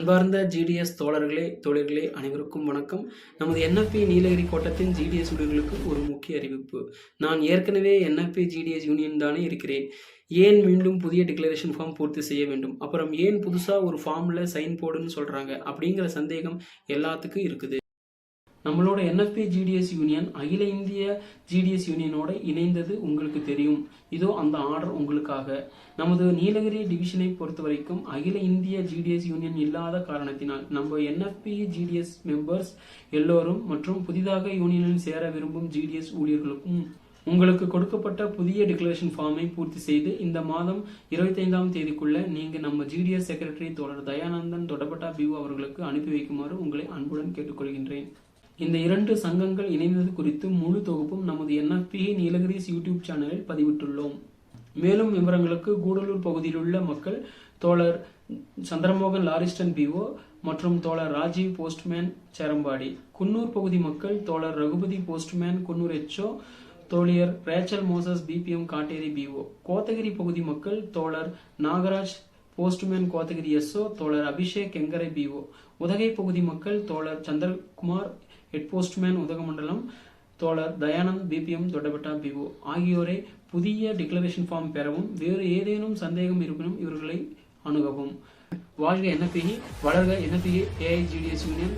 அன்பார்ந்த ஜிடிஎஸ் தோழர்களே தொழில்களே அனைவருக்கும் வணக்கம். நமது என்எஃப்பி நீலகிரி கோட்டத்தின் ஜிடிஎஸ் ஊழியர்களுக்கு ஒரு முக்கிய அறிவிப்பு. நான் ஏற்கனவே என்எஃப்பி ஜிடிஎஸ் யூனியன் தானே இருக்கிறேன். ஏன் மீண்டும் புதிய டிக்ளரேஷன் ஃபார்ம் பூர்த்தி செய்ய வேண்டும்? அப்புறம் ஏன் புதுசாக ஒரு ஃபார்மில் சைன் போடுன்னு சொல்கிறாங்க அப்படிங்கிற சந்தேகம் எல்லாத்துக்கும் இருக்குது. நம்மளோட என்எஃபி ஜிடிஎஸ் யூனியன் அகில இந்திய ஜிடிஎஸ் யூனியனோட இணைந்தது உங்களுக்கு தெரியும். இதோ அந்த ஆர்டர் உங்களுக்காக. நமது நீலகிரி டிவிஷனை பொறுத்த வரைக்கும் அகில இந்திய ஜிடிஎஸ் யூனியன் இல்லாத காரணத்தினால் நம்ம என்எஃபி ஜிடிஎஸ் மெம்பர்ஸ் எல்லோரும் மற்றும் புதிதாக யூனியனில் சேர விரும்பும் ஜிடிஎஸ் ஊழியர்களுக்கும் உங்களுக்கு கொடுக்கப்பட்ட புதிய டிக்ளரேஷன் ஃபார்மை பூர்த்தி செய்து இந்த மாதம் இருபத்தைந்தாம் தேதிக்குள்ள நீங்க நம்ம ஜிடிஎஸ் செக்ரட்டரி தொடர் தயானந்தன் தொடப்பட்டா பியூ அவர்களுக்கு அனுப்பி வைக்குமாறு உங்களை அன்புடன் கேட்டுக்கொள்கின்றேன். இந்த இரண்டு சங்கங்கள் இணைந்தது குறித்து முழு தொகுப்பும் நமது என்எஃபிஐ நீலகிரிஸ் யூடியூப் சேனலில் பதிவிட்டுள்ளோம். மேலும் விவரங்களுக்கு கூடலூர் பகுதியில் உள்ள மக்கள் தோழர் சந்திரமோகன் லாரிஸ்டன் பிஓ மற்றும் தோழர் ராஜீவ் போஸ்ட்மேன் சேரம்பாடி குன்னூர் பகுதி மக்கள் தோழர் Raghupathi postman Coonoor HO தோழியர் Rachel Moses BPM Katteri PO Kotagiri பகுதி மக்கள் தோழர் நாகராஜ் போஸ்ட்மேன் கோத்தகிரி எஸ்ஓ தோழர் அபிஷேக் எங்கரை பிஓ உதகை பகுதி மக்கள் தோழர் சந்திரகுமார் ஹெட் போஸ்ட்மேன் உதகமண்டலம் தோழர் தயானந்த் பிபிஎம் தொட்டபெட்டா பிஓ ஆகியோரை புதிய டிக்ளரேஷன் ஃபார்ம் பெறவும் வேறு ஏதேனும் சந்தேகம் இருப்பினும் இவர்களை அணுகவும். வாழ்க என்எஃபிஇ வளர்க என்எஃபிஇ ஏஐஜிடிஎஸ் யூனியன்